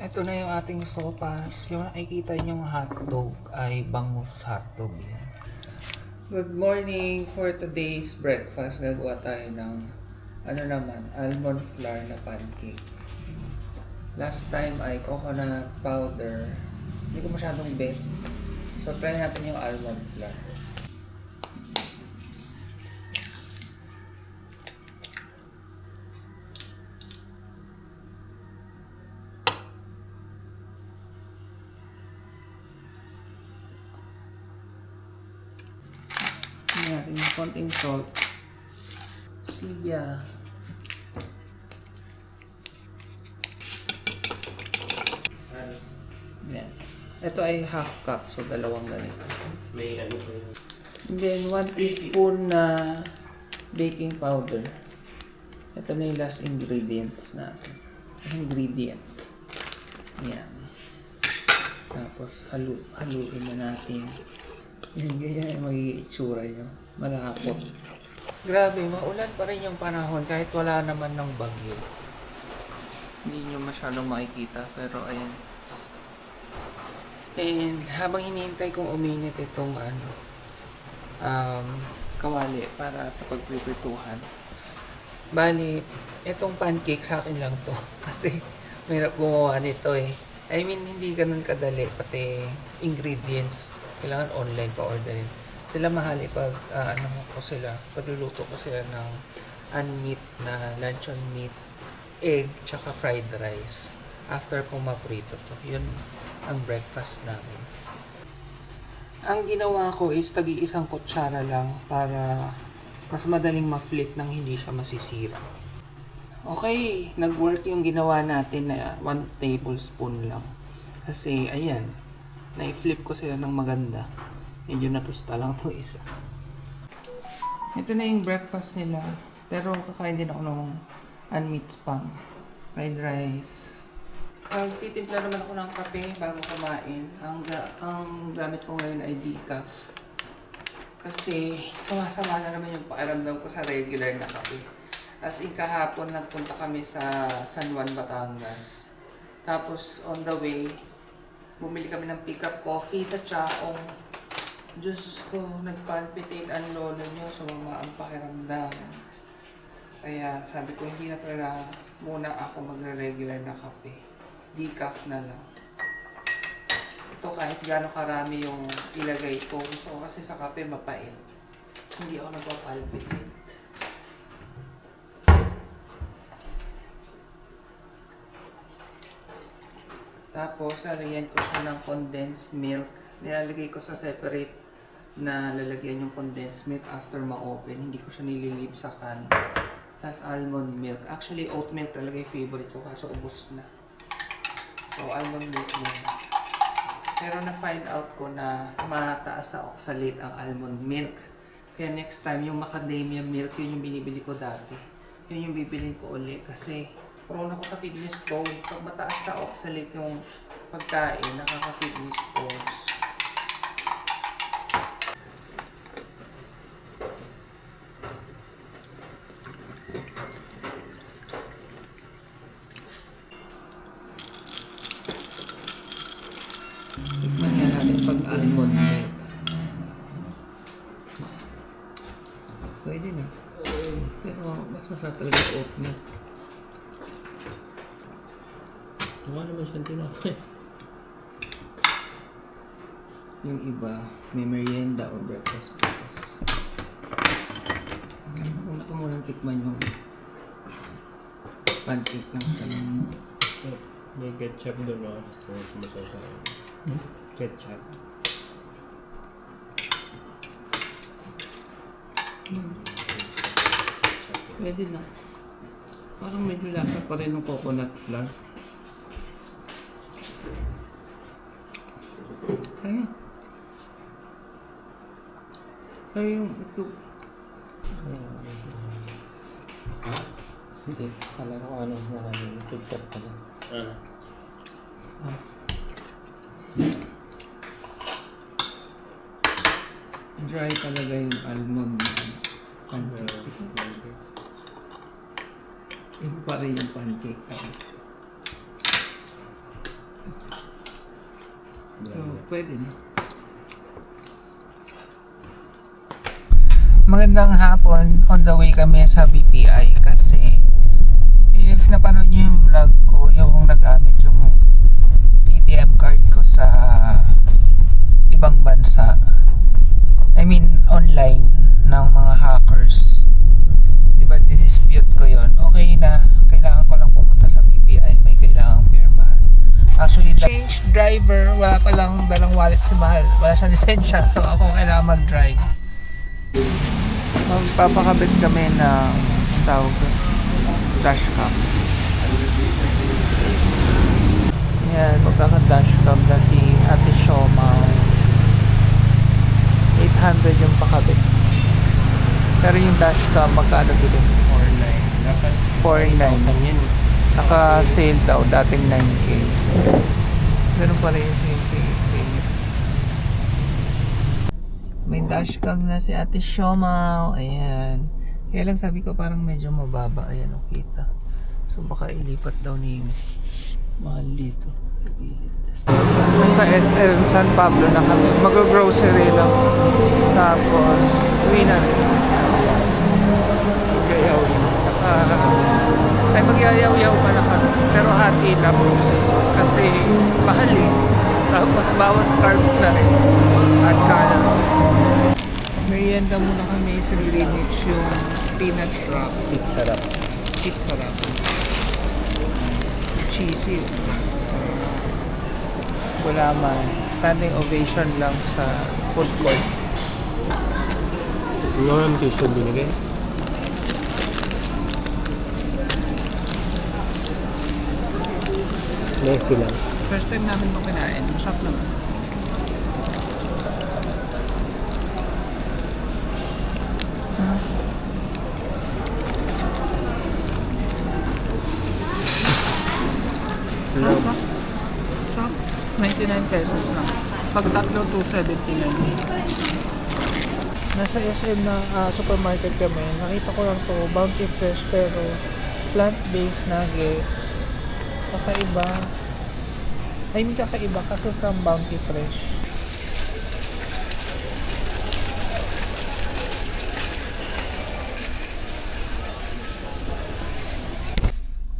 Ito na yung ating sopas. Yung nakikita niyong hotdog ay bangus hotdog yan. Good morning! For today's breakfast, gagawa tayo ng ano naman, almond flour na pancake. Last time ay coconut powder. Hindi ko masyadong bet. So, try natin yung almond flour. Salt. Stevia. Yan. Ito ay half cup, so dalawang ganito. May ano pa yun. And then, 1 teaspoon na baking powder. Ito na yung last ingredients natin. Ingredient. Yan. Tapos, halu haluin na natin. Yan, ganyan yung magiging itsura nyo. Malapot. Grabe, maulan pa rin yung panahon kahit wala naman ng bagyo. Hindi nyo masyadong makikita, pero ayan. And habang hinihintay kong uminit itong ano, um, kawali para sa pagpiprituhan. Bali, itong pancake sa akin lang to. Kasi, mahirap gumawa nito eh. I mean, hindi ganun kadali. Pati ingredients, kailangan online pa orderin. Sila mahal eh pag ah, ano ko sila, pagluluto ko sila ng unmeat na luncheon meat, egg, tsaka fried rice. After kong maprito to. Yun ang breakfast namin. Ang ginawa ko is tagi isang kutsara lang para mas madaling ma-flip nang hindi siya masisira. Okay, nag-work yung ginawa natin na 1 tablespoon lang. Kasi, ayan, na-flip ko sila ng maganda. Medyo natusta lang to isa. Ito na yung breakfast nila. Pero kakain din ako ng unmeat spam. Fried rice. Magtitimpla naman ako ng kape bago kumain. Ang, ga- ang gamit ko ngayon ay decaf. Kasi sama-sama na naman yung pakiramdam ko sa regular na kape. As in kahapon nagpunta kami sa San Juan, Batangas. Tapos on the way, bumili kami ng pick-up coffee sa Chaong. Diyos ko, nagpalpitate ang lolo nyo, sumama ang pakiramdam. Kaya sabi ko, hindi na talaga muna ako magre-regular na kape. Decaf na lang. Ito kahit gaano karami yung ilagay ko. Gusto ko kasi sa kape mapait. Hindi ako nagpapalpitate. Tapos, lalagyan ko siya ng condensed milk. Nilalagay ko sa separate na lalagyan yung condensed milk after ma-open. Hindi ko siya nililib sa can. Tapos almond milk. Actually, oat milk talaga yung favorite ko kaso ubos na. So, almond milk muna. Pero na-find out ko na mataas sa oxalate ang almond milk. Kaya next time, yung macadamia milk, yun yung binibili ko dati. Yun yung bibilin ko uli kasi prone ako sa kidney stone. Pag mataas sa oxalate yung pagkain, nakaka-kidney stones. Pag almond milk. Pwede na. Pero mas masarap talaga oat milk. Mukha naman siyang tinapay. Yung iba, may merienda or breakfast bukas. Una ko munang tikman yung pancake lang siya. May ketchup doon, no? Kung sumasaw Ketchup. Pwede na. Parang medyo lasa pa rin ng coconut flour. Ayun. Ay, yung ito. Hindi. Kala ko ano, na ketchup pala. Ah. Dry talaga yung almond na pancake. Iba pa rin yung pancake. So, pwede na. Magandang hapon. On the way kami sa BPI kasi if napanood niyo yung vlog ko, yung nagamit yung ATM card ko sa ibang bansa. I mean, online ng mga hackers. Di ba, dinispute ko yon Okay na, kailangan ko lang pumunta sa BPI, may kailangang pirmahan. Actually, change driver, wala pa lang dalang wallet si Mahal. Wala siyang lisensya, so ako kailangan mag-drive. Magpapakabit kami ng tawag ko, dashcam. Yan, magkaka-dashcam na si Ate Shoma. 800 yung pakabit. Pero yung dashcam, magkano bilhin? 4.9. Dapat 4.9. 1,000 yan. eh. Naka-sale daw, dating 9K. Ganun pala yung sale, sale, sale. May dashcam na si Ate Shomao. Ayan. Kaya lang sabi ko parang medyo mababa. Ayan, o kita. So baka ilipat daw ni mahal dito. Sa SM San Pablo na kami. Mag-grocery lang. Tapos, uwi na rin. Gayaw. Naka, ay magyayaw-yaw pa na kami. Pero hati lang. Kasi mahal eh. Tapos bawas carbs na rin. At calories. Merienda muna kami sa Greenwich yung spinach wrap. It's sarap. Pizza wrap. Cheesy. Wala man. Standing ovation lang sa food court. Yung ang tissue binigay. Messi lang. First time namin ito kinain. Masarap naman. Pag tatlo, 279. Nasa SM na ah, supermarket kami. Nakita ko lang to Bounty Fresh pero plant-based nuggets. Kakaiba. I mean, kakaiba kasi from Bounty Fresh.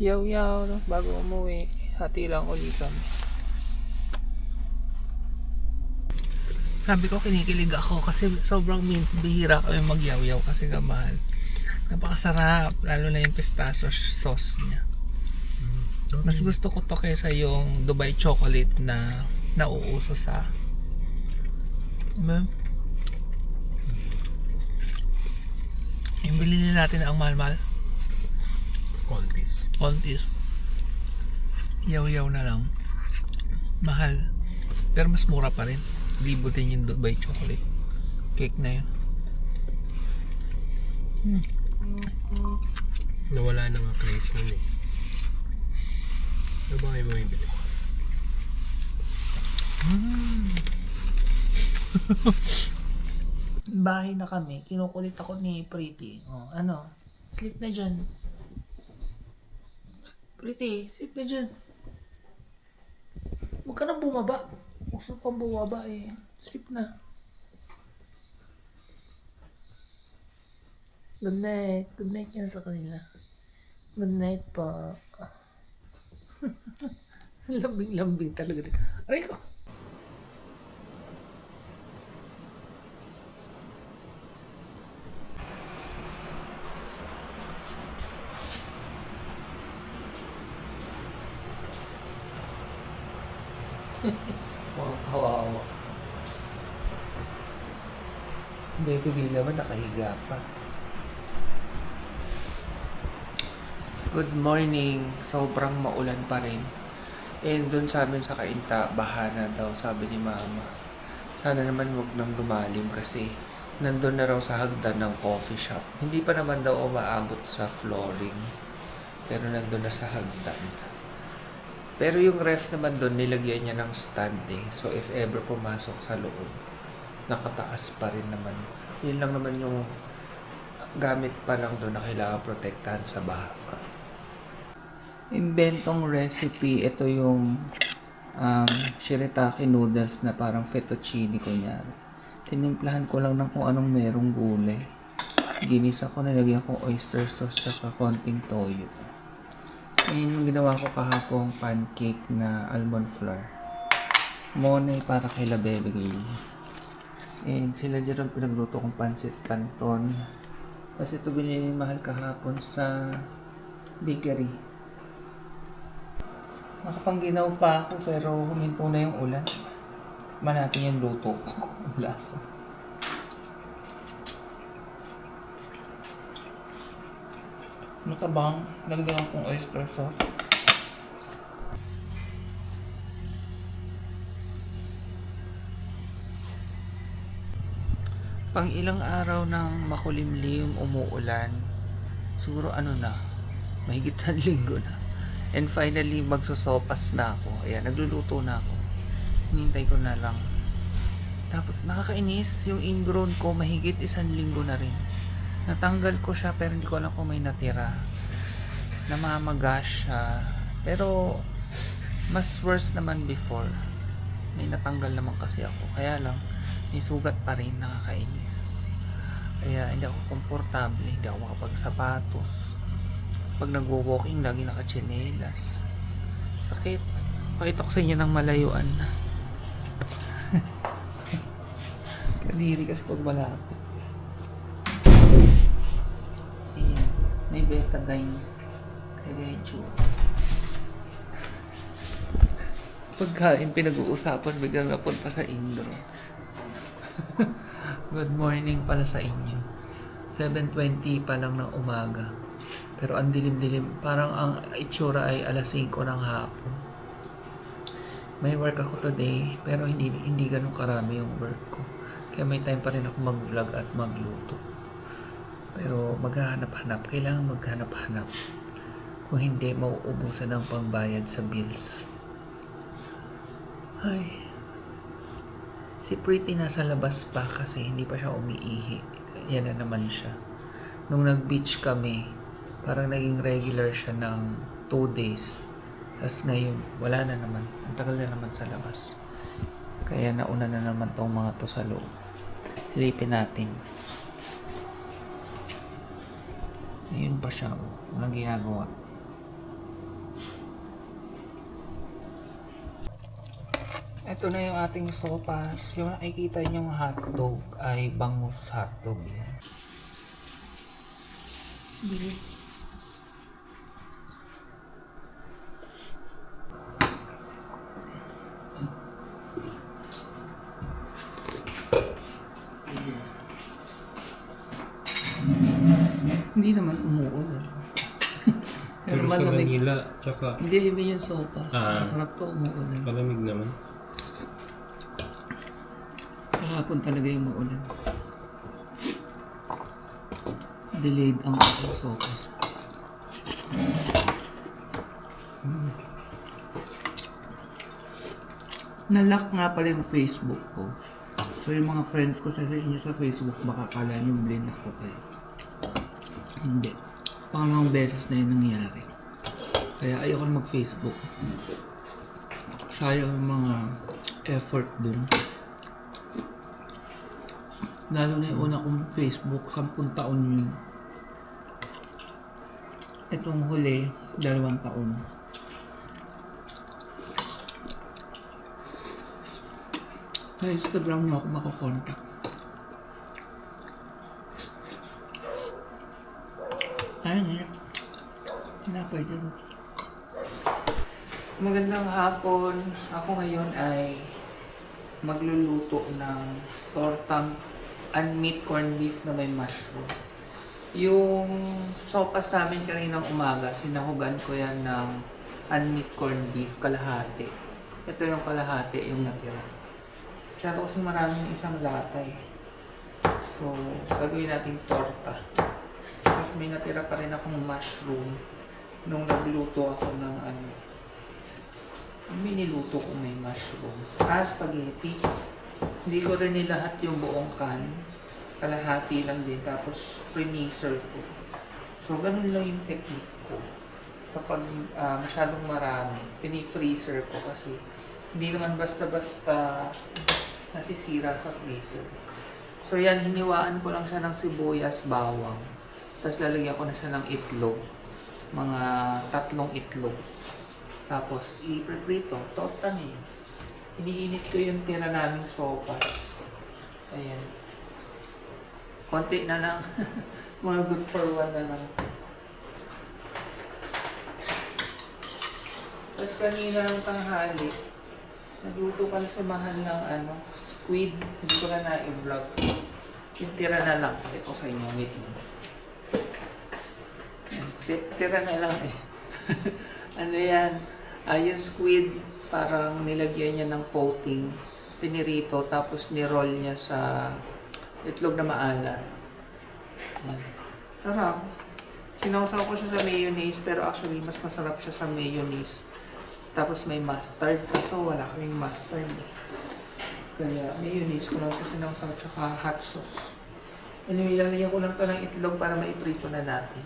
Yaw yaw, no? bago umuwi, hati lang ulit kami. Sabi ko kinikilig ako kasi sobrang mint, bihira kami magyaw-yaw kasi kamahal. Napakasarap, lalo na yung pistachio sauce niya. Mas gusto ko to kaysa yung Dubai chocolate na nauuso sa Diba? Yung bilhin natin ang mahal-mahal. Contis. Kontis. Yaw-yaw na lang. Mahal. Pero mas mura pa rin. Libo din yung Dubai chocolate. Cake na yun. Nawala na nga craze nun eh. Ano ba kayo bumibili? Bahay na kami. Kinukulit ako ni Pretty. Oh, ano? Sleep na dyan. Pretty, sleep na dyan. Huwag ka na bumaba. Gusto kang bumaba eh. Sleep na. Good night. Good night yan sa kanila. Good night po. Lambing-lambing talaga. Aray ko. Mga kawawa. Baby girl naman nakahiga pa. Good morning. Sobrang maulan pa rin. And dun sa amin sa Kainta, baha na daw, sabi ni Mama. Sana naman wag nang lumalim kasi nandun na raw sa hagdan ng coffee shop. Hindi pa naman daw umaabot sa flooring. Pero nandun na sa hagdan. Pero yung ref naman doon, nilagyan niya ng standing. So, if ever pumasok sa loob, nakataas pa rin naman. Yun lang naman yung gamit pa lang doon na kailangan protektahan sa baha. Inventong recipe, ito yung um, shirataki noodles na parang fettuccine kunyari. Tinimplahan ko lang ng kung anong merong gulay. Ginisa ko, nilagyan ko oyster sauce tsaka konting toyo. Ayan yung ginawa ko kahapong pancake na almond flour. Monay para kay La Bebe. And sila Gerald pinagluto kong pancit canton. Kasi ito binili ni mahal kahapon sa bakery. Nakapangginaw pa ako pero huminto na yung ulan. Tikman natin yung luto ko. Lasa. Ano ka bang? Nagdagan kong oyster sauce. Pang ilang araw ng makulimlim, umuulan, siguro ano na, mahigit sa linggo na. And finally, magsosopas na ako. Ayan, nagluluto na ako. Hinintay ko na lang. Tapos nakakainis, yung ingrown ko, mahigit isang linggo na rin. Natanggal ko siya pero hindi ko alam kung may natira. Namamaga siya. Pero, mas worse naman before. May natanggal naman kasi ako. Kaya lang, may sugat pa rin, nakakainis. Kaya hindi ako komportable, hindi ako makapagsapatos. Pag nagwo-walking, lagi nakachinelas. Sakit. Pakita ko sa inyo ng malayuan na. Kadiri kasi pag malapit. May betadine. Kaya ganyan tsura. Pagkain, pinag-uusapan, biglang napunta sa ingro. Good morning pala sa inyo. 7.20 pa lang ng umaga. Pero ang dilim-dilim. Parang ang itsura ay alas 5 ng hapon. May work ako today, pero hindi hindi ganun karami yung work ko. Kaya may time pa rin ako mag-vlog at magluto. Pero maghahanap-hanap. Kailangan maghanap-hanap. Kung hindi, mauubusan ng pangbayad sa bills. Ay. Si Pretty nasa labas pa kasi hindi pa siya umiihi. Yan na naman siya. Nung nag-beach kami, parang naging regular siya ng 2 days. Tapos ngayon, wala na naman. Ang tagal na naman sa labas. Kaya nauna na naman tong mga to sa loob. Silipin natin. Ayun pa siya. Walang ginagawa. Ito na yung ating sopas. Yung nakikita niyong hotdog ay bangus hotdog yan. Bili. Hindi naman umuulan. Pero Pero sa malamig. Manila, tsaka Hindi, iba yung sopas. Ah. Masarap to, umuulan. malamig naman. Kahapon talaga yung maulan. Delayed ang aking sopas. Mm. Nalock nga pala yung Facebook ko. So yung mga friends ko sa inyo sa Facebook, baka kala nyo blind ako kayo. Hindi. Pangalawang beses na yun nangyari. Kaya ayoko na mag-Facebook. Sayang yung mga effort dun. Lalo na yung una kong Facebook, 10 taon yun. Itong huli, dalawang taon. Sa Instagram niyo ako makokontak. Ayun nga. Tinapay din. Magandang hapon. Ako ngayon ay magluluto ng tortang unmeat corned beef na may mushroom. Yung sopas namin kaninang umaga, sinahugan ko yan ng unmeat corned beef, kalahati. Ito yung kalahati, yung natira. Masyado kasi maraming isang latay. So, gagawin natin torta. Tapos may natira pa rin akong mushroom nung nagluto ako ng ano. May niluto ko may mushroom. Ah, spaghetti. Hindi ko rin nilahat yung buong can. Kalahati lang din. Tapos, pre-freezer ko. So, ganun lang yung technique ko. Kapag ah, masyadong marami, pinifreezer ko kasi Hindi naman basta-basta nasisira sa freezer. So yan, hiniwaan ko lang siya ng sibuyas, bawang. Tapos lalagyan ko na siya ng itlog. Mga tatlong itlog. Tapos i-prito. Totan eh. Iniinit ko yung tira naming sopas. Ayan. Konti na lang. Mga good for one na lang. Tapos kanina ng tanghali, nagluto pala si Mahal ng ano, squid. Hindi ko na na-vlog. Yung tira na lang. Ito sa inyo. Wait Tira na lang eh. ano yan? Ah, yung squid, parang nilagyan niya ng coating. Pinirito, tapos niroll niya sa itlog na maalat. Yan. Sarap. Sinawsaw ko siya sa mayonnaise, pero actually, mas masarap siya sa mayonnaise. Tapos may mustard, kaso wala kaming mustard. Kaya mayonnaise ko lang siya sinawsaw, tsaka hot sauce. Anyway, lalagyan ko lang to ng itlog para maiprito na natin.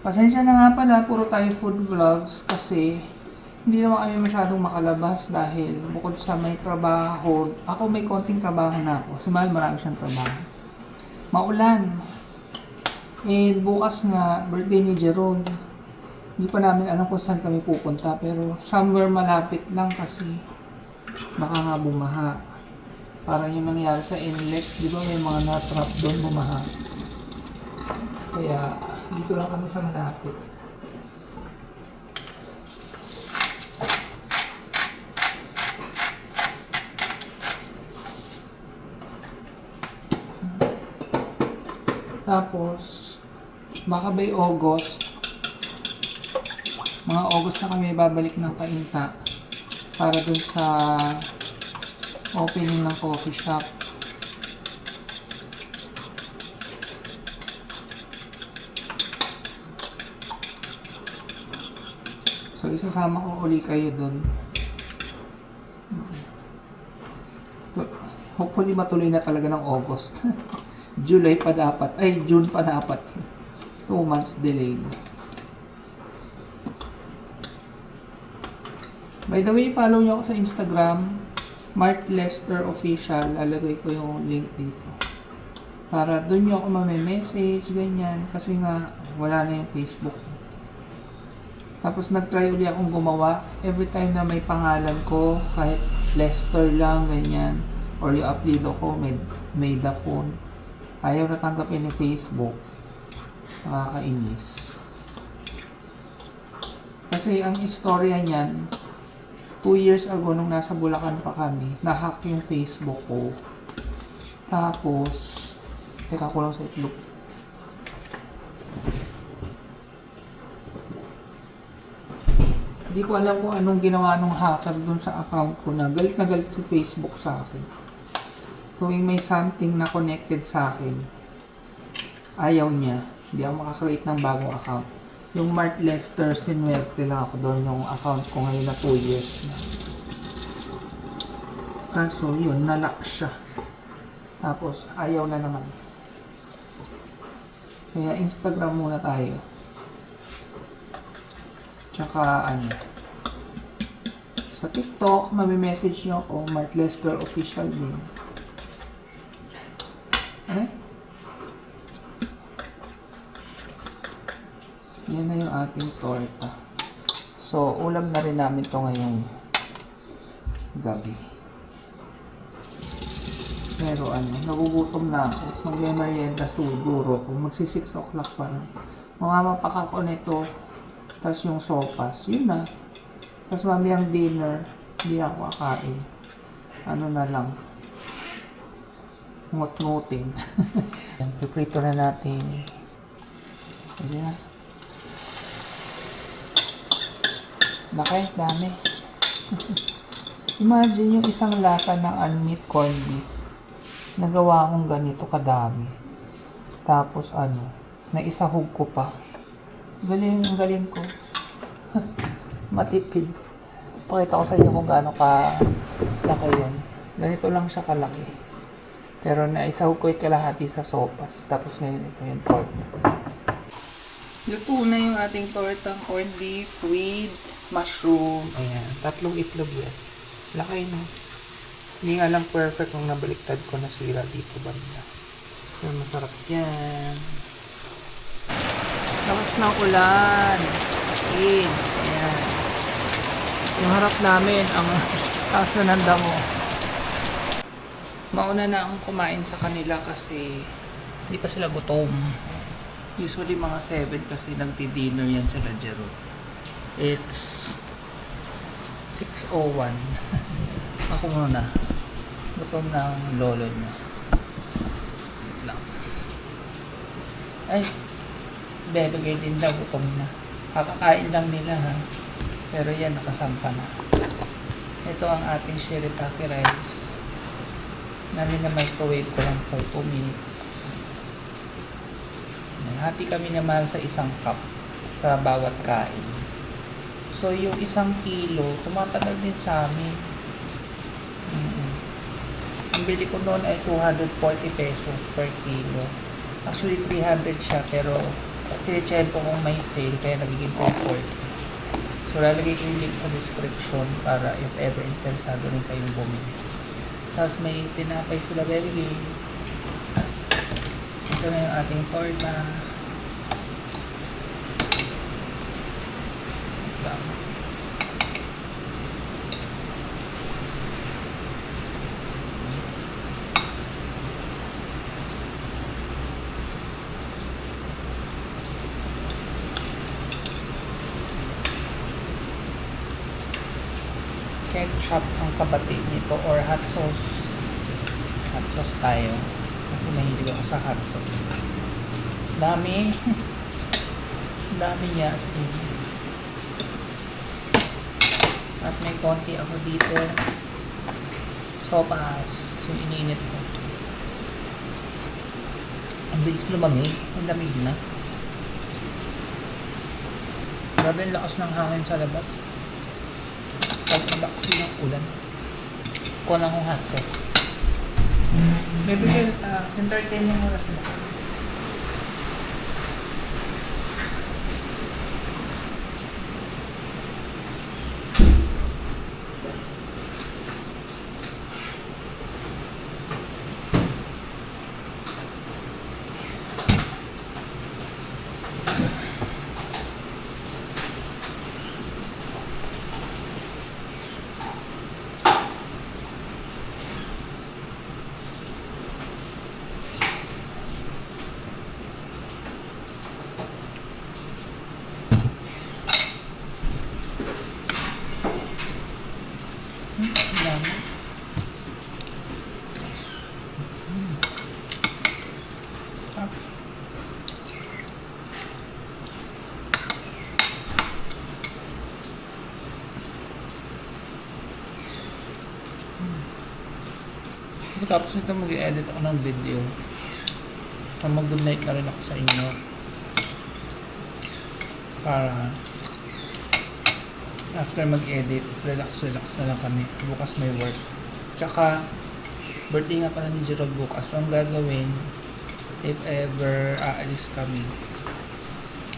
Pasensya na nga pala, puro tayo food vlogs kasi hindi naman kami masyadong makalabas dahil bukod sa may trabaho, ako may konting trabaho na ako. Si marami siyang trabaho. Maulan. Eh, bukas nga, birthday ni Jerome. Hindi pa namin alam kung saan kami pupunta, pero somewhere malapit lang kasi baka nga bumaha. Parang yung nangyari sa NLEX, di ba may mga natrap doon bumaha. Kaya dito lang kami sa malapit. Tapos, baka by August, mga August na kami babalik ng kainta para dun sa opening ng coffee shop. So, isasama ko uli kayo dun. Hopefully, matuloy na talaga ng August. July pa dapat. Ay, June pa dapat. Two months delayed. By the way, follow nyo ako sa Instagram. Mark Lester Official. Lalagay ko yung link dito. Para doon nyo ako mame-message, ganyan. Kasi nga, wala na yung Facebook. Tapos nag-try uli akong gumawa. Every time na may pangalan ko, kahit Lester lang, ganyan. Or yung upload ko, may, may phone. Ayaw na tanggapin ni Facebook. Nakakainis. Kasi ang istorya niyan, two years ago nung nasa Bulacan pa kami, nahack yung Facebook ko. Tapos, teka ko lang sa itlog. Hindi ko alam kung anong ginawa nung hacker dun sa account ko na galit na galit si Facebook sa akin. Tuwing may something na connected sa akin, ayaw niya. Hindi ako makakreate ng bagong account. Yung Mark Lester, sinuwerte lang ako doon yung account ko ngayon na 2 years na. Kaso yun, nalock siya. Tapos, ayaw na naman. Kaya Instagram muna tayo. Tsaka ano. Sa TikTok, mami-message nyo ako, Mark Lester Official din. Ano? Yan na yung ating torta. So, ulam na rin namin to ngayong gabi. Pero ano, nagugutom na ako. Magme-merienda siguro ako. Magsi 6 o'clock pa na. Mamamapaka ko nito. Tapos yung sopas. Yun na. Tapos mamayang dinner. Hindi ako kakain. Ano na lang. Ngut-ngutin. Yan, piprito na natin. Pwede na. Laki, dami. Imagine yung isang lata ng unmeat corned beef. Nagawa kong ganito kadami. Tapos ano, naisahog ko pa. Galing, galing ko. Matipid. Pakita ko sa inyo kung gaano ka laki yun. Ganito lang siya kalaki. Pero naisahog ko yung kalahati sa sopas. Tapos ngayon ito yung pork. Luto na yung ating tortang corned beef with mushroom. Ayan, tatlong itlog yan. Laki no. Hindi nga lang perfect nung nabaliktad ko nasira dito banda. Pero masarap yan. Lakas ng ulan. In. Ayan. Yung harap namin, ang taas na ng damo. Mauna na akong kumain sa kanila kasi hindi pa sila gutom. Usually mga 7 kasi nagdi-dinner yan sila Jero. It's 6.01. Ako muna. Gutom na ang lolo niya. Wait lang. Ay, si Bebe Girl din daw gutom na. Kakakain lang nila ha. Pero yan, nakasampa na. Ito ang ating shirataki rice. Namin na microwave ko lang for 2 minutes. Hati kami naman sa isang cup sa bawat kain. So, yung isang kilo, tumatagal din sa amin. Mm. Ang bili ko noon ay 240 pesos per kilo. Actually, 300 siya, pero sinechempo kung may sale, kaya nagiging 240. So, lalagay ko yung link sa description para if ever interesado rin kayong bumili. Tapos may tinapay sila, baby. Ito na yung ating torta. Wait lang. Ketchup ang kabati nito or hot sauce. Hot sauce tayo. Kasi mahilig ako sa hot sauce. Dami. Dami niya. in. At may konti ako dito. Sopas. Yung ininit ko. Ang bilis lumamig. Ang lamig na. Grabe ang lakas ng hangin sa labas. Pag baksi ng ulan. Kuha lang kong hot sauce. Maybe uh, entertain mo muna sila. Hmm, ang dami. Hmm. Sarap. Hmm. Tapos nito mag-edit ako ng video. So mag-good night na rin ako sa inyo. Para after mag-edit, relax-relax na lang kami. Bukas may work. Tsaka, birthday nga pala ni Gerald bukas. So, ang gagawin, if ever aalis kami,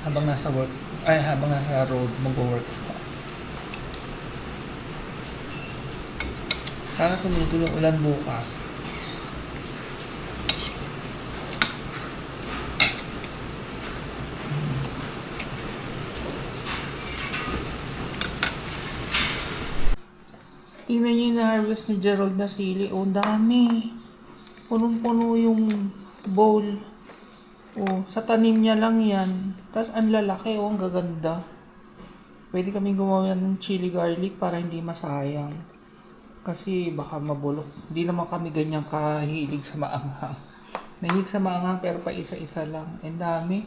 habang nasa work, ay habang nasa road, mag-work ako. Sana tumigil yung ulan bukas. Tingnan niyo yung na-harvest ni Gerald na sili. Oh, dami. Punong-puno yung bowl. Oh, sa tanim niya lang yan. Tapos ang lalaki, oh, ang gaganda. Pwede kami gumawa ng chili garlic para hindi masayang. Kasi baka mabulok. Hindi naman kami ganyan kahilig sa maanghang. Mahilig sa maanghang pero pa isa-isa lang. Ang dami.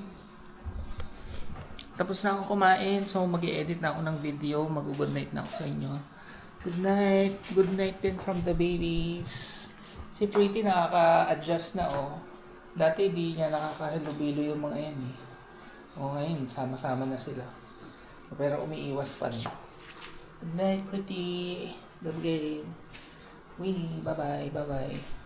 Tapos na ako kumain, so mag edit na ako ng video. Mag-good night na ako sa inyo. Good night. Good night din from the babies. Si Pretty nakaka-adjust na oh. Dati di niya nakakahalubilo yung mga yan eh. O ngayon, sama-sama na sila. Pero umiiwas pa rin. Good night, Pretty. Good game. Winnie, bye-bye, bye-bye.